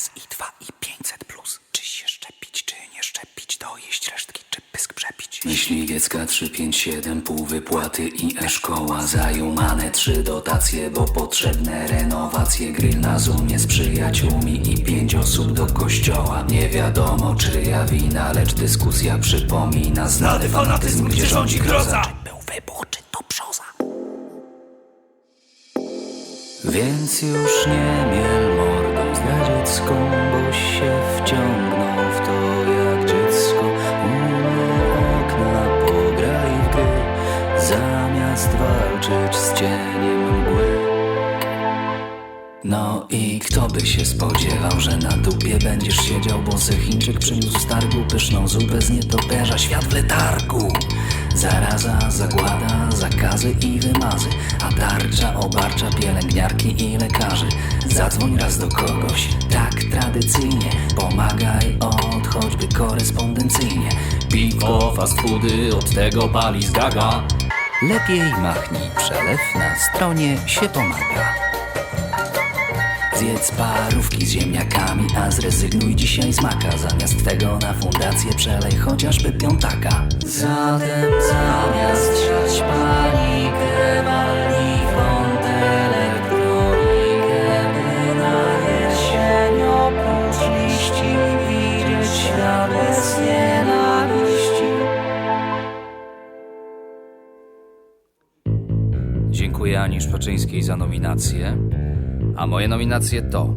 raz i dwa i 500 plus. Czy się szczepić, czy nie szczepić, dojeść resztki, czy pysk przepić. Myśliwiecka 357, pół wypłaty i e-szkoła Zajumane trzy dotacje, bo potrzebne renowacje Grill na zoomie z przyjaciółmi i pięć osób do kościoła Nie wiadomo czyja wina, lecz dyskusja przypomina Znany fanatyzm, gdzie rządzi groza Był wybuch, czy to brzoza? Więc już nie mordą zdradziecką, bo się wciągnął w to jak dziecko. Umył okna, pograj w gry, zamiast walczyć z cieniem mgły. No i kto by się spodziewał, że na dupie będziesz siedział, bo se Chińczyk przyniósł z targu pyszną zupę z nietoperza, świat w letargu. Zaraza, zagłada, zakazy i wymazy, a tarcza obarcza pielęgniarki i lekarzy. Zadzwoń raz do kogoś, korespondencyjnie. Piwo, fast foody, od tego pali zgaga. Lepiej machnij przelew, na stronie się pomaga. Zjedz parówki z ziemniakami, a zrezygnuj dzisiaj z maka Zamiast tego na fundację przelej chociażby piątaka Zatem zamiast siać Dziękuję Ani Szpaczyńskiej za nominację. A moje nominacje to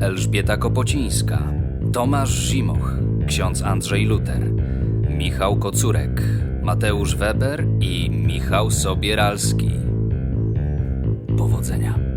Elżbieta Kopocińska, Tomasz Zimoch, ksiądz Andrzej Luter, Michał Kocurek, Mateusz Weber i Michał Sobieralski. Powodzenia.